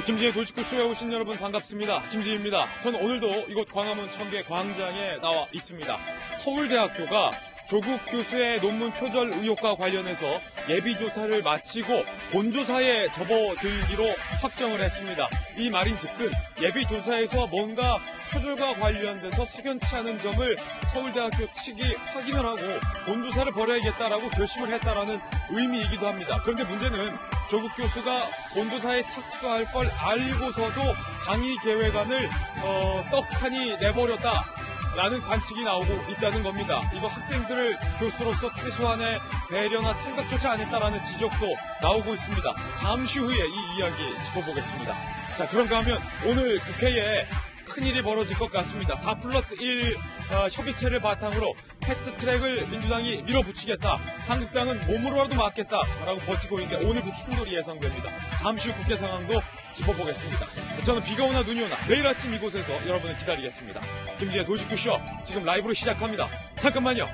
김지혜 돌직구쇼에 오신 여러분 반갑습니다. 김지희입니다. 저는 오늘도 이곳 광화문 청계 광장에 나와 있습니다. 서울대학교가 조국 교수의 논문 표절 의혹과 관련해서 예비조사를 마치고 본조사에 접어들기로 확정을 했습니다. 이 말인 즉슨 예비조사에서 뭔가 표절과 관련돼서 석연치 않은 점을 서울대학교 측이 확인을 하고 본조사를 벌여야겠다라고 결심을 했다라는 의미이기도 합니다. 그런데 문제는 조국 교수가 본조사에 착수할 걸 알고서도 강의 계획안을 어, 떡하니 내버렸다. 라는 관측이 나오고 있다는 겁니다. 이거 학생들을 교수로서 최소한의 배려나 생각조차 안 했다라는 지적도 나오고 있습니다. 잠시 후에 이 이야기 짚어보겠습니다. 자, 그런가 하면 오늘 국회에 큰일이 벌어질 것 같습니다. 4 플러스 1 어, 협의체를 바탕으로 패스트트랙을 민주당이 밀어붙이겠다. 한국당은 몸으로라도 막겠다라고 버티고 있는데 오늘도 충돌이 예상됩니다. 잠시 후 국회 상황도 짚어보겠습니다. 저는 비가 오나 눈이 오나 내일 아침 이곳에서 여러분을 기다리겠습니다. 김지혜 도시구쇼 지금 라이브로 시작합니다. 잠깐만요.